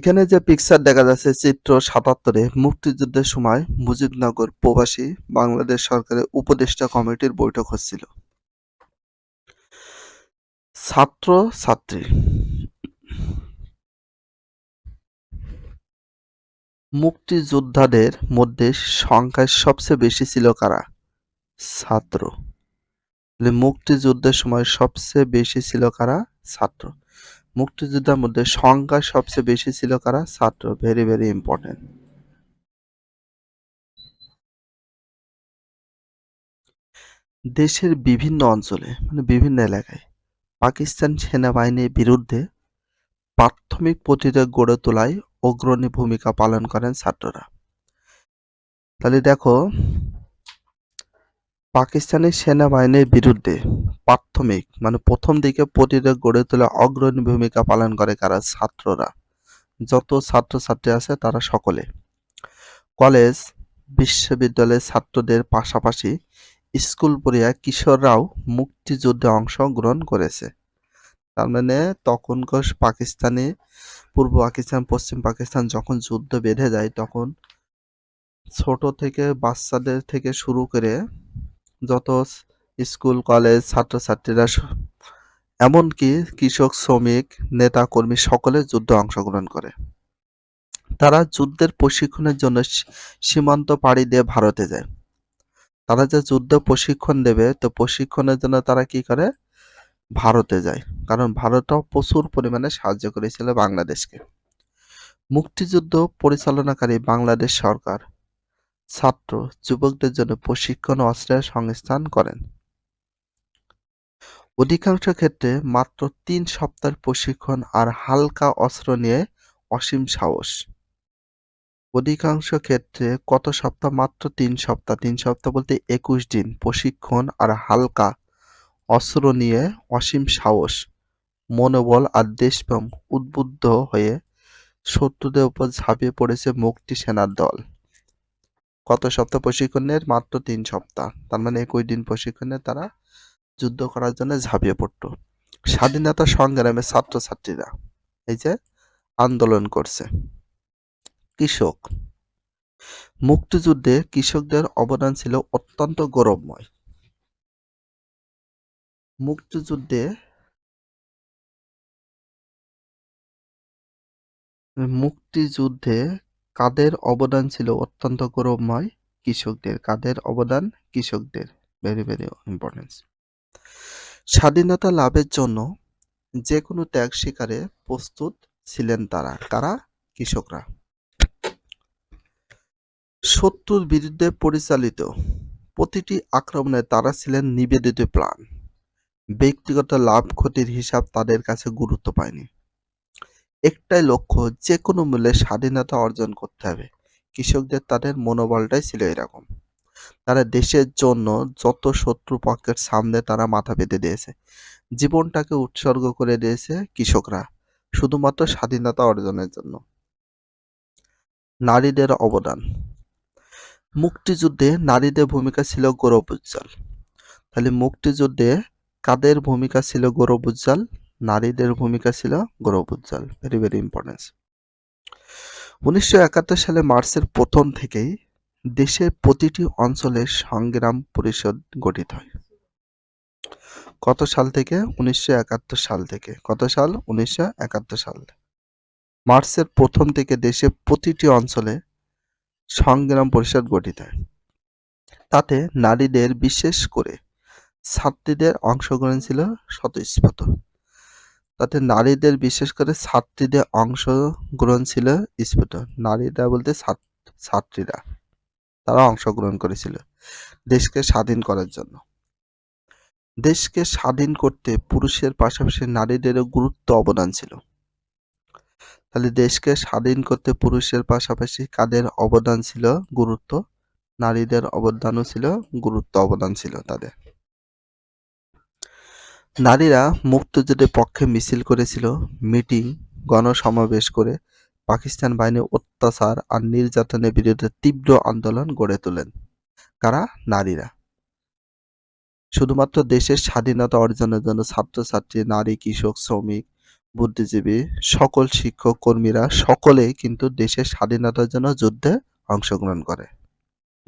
এখানে যে পিকচার দেখা যাচ্ছে, চিত্র সাতাত্তরে, মুক্তিযুদ্ধের সময় মুজিবনগর প্রবাসী বাংলাদেশ সরকারের উপদেষ্টা কমিটির বৈঠক হচ্ছিল। ছাত্র ছাত্রী। মুক্তিযোদ্ধাদের মধ্যে সংখ্যায় সবচেয়ে বেশি ছিল কারা? ছাত্র। মুক্তিযুদ্ধের সময় সবচেয়ে বেশি ছিল কারা? ছাত্র। মুক্তিযোদ্ধার মধ্যে সংখ্যা সবচেয়ে বেশি ছিল কারা? ছাত্র ভেরি ভেরি ইম্পর্টেন্ট দেশের বিভিন্ন অঞ্চলে মানে বিভিন্ন এলাকায়, পাকিস্তান সেনাবাহিনীর বিরুদ্ধে প্রাথমিক প্রতিরোধ গড়ে তোলায় অগ্রণী ভূমিকা পালন করেন ছাত্ররা। তাহলে দেখো পাকিস্তানি সেনাবাহিনীর বিরুদ্ধে প্রাথমিক মানে প্রথম দিকে প্রতিরোধ গড়ে তোলা অগ্রণী ভূমিকা পালন করে কারা? ছাত্ররা। যত ছাত্রছাত্রী আছে তারা সকলে। কলেজ, বিশ্ববিদ্যালয়ের ছাত্রদের পাশাপাশি স্কুল পড়িয়া কিশোররাও মুক্তিযুদ্ধে অংশগ্রহণ করেছে। তার মানে তখনকার পাকিস্তানে, পূর্ব পাকিস্তান, পশ্চিম পাকিস্তান যখন যুদ্ধ বেঁধে যায় তখন ছোট থেকে বাচ্চাদের থেকে শুরু করে যত স্কুল, কলেজ, ছাত্রছাত্রীরা এমনকি কৃষক, শ্রমিক নেতা কর্মী সকলে যুদ্ধে অংশগ্রহণ করে। তারা যুদ্ধের প্রশিক্ষণের জন্য সীমান্ত পাড়ি দিয়ে ভারতে যায়। তারা যে যুদ্ধ প্রশিক্ষণ দেবে, তো প্রশিক্ষণের জন্য তারা কি করে? ভারতে যায়। কারণ ভারতও প্রচুর পরিমাণে সাহায্য করেছিল বাংলাদেশকে। মুক্তিযুদ্ধ পরিচালনাকারী বাংলাদেশ সরকার ছাত্র যুবকদের জন্য প্রশিক্ষণ অস্ত্রের সংস্থান করেন। অধিকাংশ ক্ষেত্রে মাত্র তিন সপ্তাহের প্রশিক্ষণ আর হালকা অস্ত্র নিয়ে অসীম সাহস। অধিকাংশ ক্ষেত্রে কত সপ্তাহ? মাত্র তিন সপ্তাহ। তিন সপ্তাহ বলতে একুশ দিন প্রশিক্ষণ আর হালকা অস্ত্র নিয়ে অসীম সাহস, মনোবল আর দেশপ্রেম উদ্বুদ্ধ হয়ে শত্রুদের উপর ঝাঁপিয়ে পড়েছে মুক্তি সেনার দল। কত সপ্তাহ প্রশিক্ষণের? মাত্র তিন সপ্তাহ। তার মানে একই দিন প্রশিক্ষণে তারা যুদ্ধ করার জন্য ঝাঁপিয়ে পড়তো। স্বাধীনতা সংগ্রামে ছাত্রছাত্রীরা এই যে আন্দোলন করছে। কৃষক। মুক্তিযুদ্ধে কৃষকদের অবদান ছিল অত্যন্ত গৌরবময়। মুক্তিযুদ্ধে মুক্তিযুদ্ধে কাদের অবদান ছিল অত্যন্ত গৌরবময়? কৃষকদের। কাদের অবদান? কৃষকদের। ভেরি ভেরি ইম্পর্টেন্স স্বাধীনতা লাভের জন্য যে কোনো ত্যাগ স্বীকারে প্রস্তুত ছিলেন তারা। কারা? কৃষকরা। শত্রুর বিরুদ্ধে পরিচালিত প্রতিটি আক্রমণে তারা ছিলেন নিবেদিত প্রাণ। ব্যক্তিগত লাভ ক্ষতির হিসাব তাদের কাছে গুরুত্ব পায়নি। একটাই লক্ষ্য যে কোনো মূল্যে স্বাধীনতা অর্জন করতে হবে। কৃষকদের তাদের মনোবলটাই ছিল এরকম। তারা দেশের জন্য যত শত্রু পক্ষের সামনে তারা মাথা পেতে দিয়েছে। জীবনটাকে উৎসর্গ করে দিয়েছে কৃষকরা, শুধুমাত্র স্বাধীনতা অর্জনের জন্য। নারীদের অবদান। মুক্তিযুদ্ধে নারীদের ভূমিকা ছিল গৌরব উজ্জ্বল। তাহলে মুক্তিযুদ্ধে কাদের ভূমিকা ছিল গৌরব উজ্জ্বল? নারীদের ভূমিকা ছিল গৌরব উজ্জ্বল ভেরি ভেরি ইম্পর্টেন্স উনিশশো একাত্তর সালে মার্চের প্রথম থেকেই দেশের প্রতিটি অঞ্চলে সংগ্রাম পরিষদ গঠিত হয়। কত সাল থেকে? উনিশশো একাত্তর সাল থেকে। কত সাল? উনিশশো একাত্তর সাল। মার্চের প্রথম থেকে দেশের প্রতিটি অঞ্চলে সংগ্রাম পরিষদ গঠিত হয়। তাতে নারীদের বিশেষ করে ছাত্রীদের অংশগ্রহণ ছিল স্বতঃস্ফূর্ত তাতে নারীদের বিশেষ করে ছাত্রীদের অংশগ্রহণ ছিল স্ফুট। নারীরা বলতে ছাত- ছাত্রীরা। তারা অংশগ্রহণ করেছিল দেশকে স্বাধীন করার জন্য। দেশকে স্বাধীন করতে পুরুষের পাশাপাশি নারীদেরও গুরুত্ব অবদান ছিল। তাহলে দেশকে স্বাধীন করতে পুরুষের পাশাপাশি কাদের অবদান ছিল? গুরুত্ব। নারীদের অবদানও ছিল, গুরুত্ব অবদান ছিল তাদের। নারীরা মুক্তিযুদ্ধের পক্ষে মিছিল করেছিল, মিটিং, গণসমাবেশ করে পাকিস্তান বাহিনীর অত্যাচার আর নির্যাতনের বিরুদ্ধে তীব্র আন্দোলন গড়ে তোলেন। কারা? নারীরা। শুধুমাত্র দেশের স্বাধীনতা অর্জনের জন্য ছাত্রছাত্রী, নারী, কৃষক, শ্রমিক, বুদ্ধিজীবী, সকল শিক্ষক কর্মীরা সকলেই কিন্তু দেশের স্বাধীনতার জন্য যুদ্ধে অংশগ্রহণ করে।